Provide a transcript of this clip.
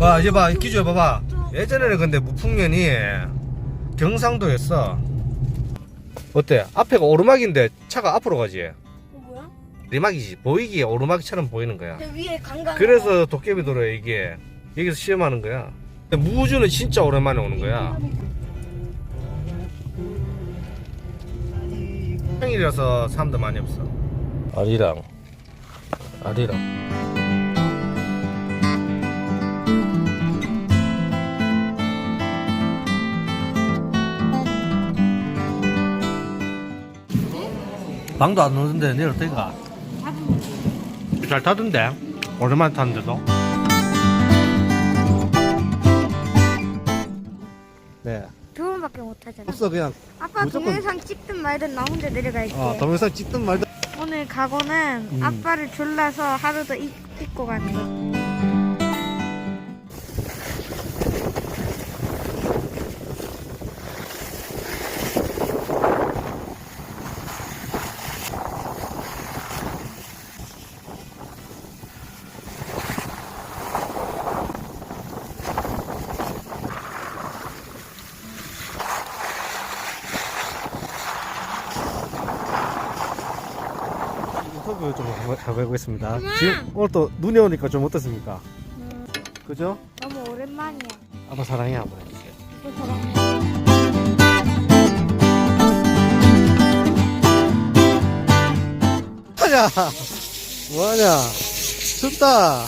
봐 이제 봐 기주야 봐봐. 예전에는 근데 무풍면이 경상도였어. 어때? 앞에가 오르막인데 차가 앞으로 가지? 어, 뭐야? 내막이지. 보이기에 오르막처럼 보이는 거야. 저 위에 강강. 그래서 도깨비 도로 이게 여기서 시험하는 거야. 근데 무우주는 진짜 오랜만에 오는 거야. 평일이라서 사람도 많이 없어. 아리랑. 아리랑 방도 안 오는데 내일 어떨까? 잘 타던데 오랜만에 탔는데도 네 두 번밖에 못 하잖아. 없어 그냥 아빠 무조건- 동영상 찍든 말든 나 혼자 내려갈게. 어, 동영상 찍든 말든 오늘 각오는 음. 아빠를 졸라서 하루 더 입, 입고 가는 거. 인터뷰 좀 해보- 해보겠습니다 지금 오늘 또 눈이 오니까 좀 어떻습니까? 음, 그죠? 너무 오랜만이야. 아빠 사랑해 한번 해주세요 또 사랑해. 하냐 뭐하냐 춥다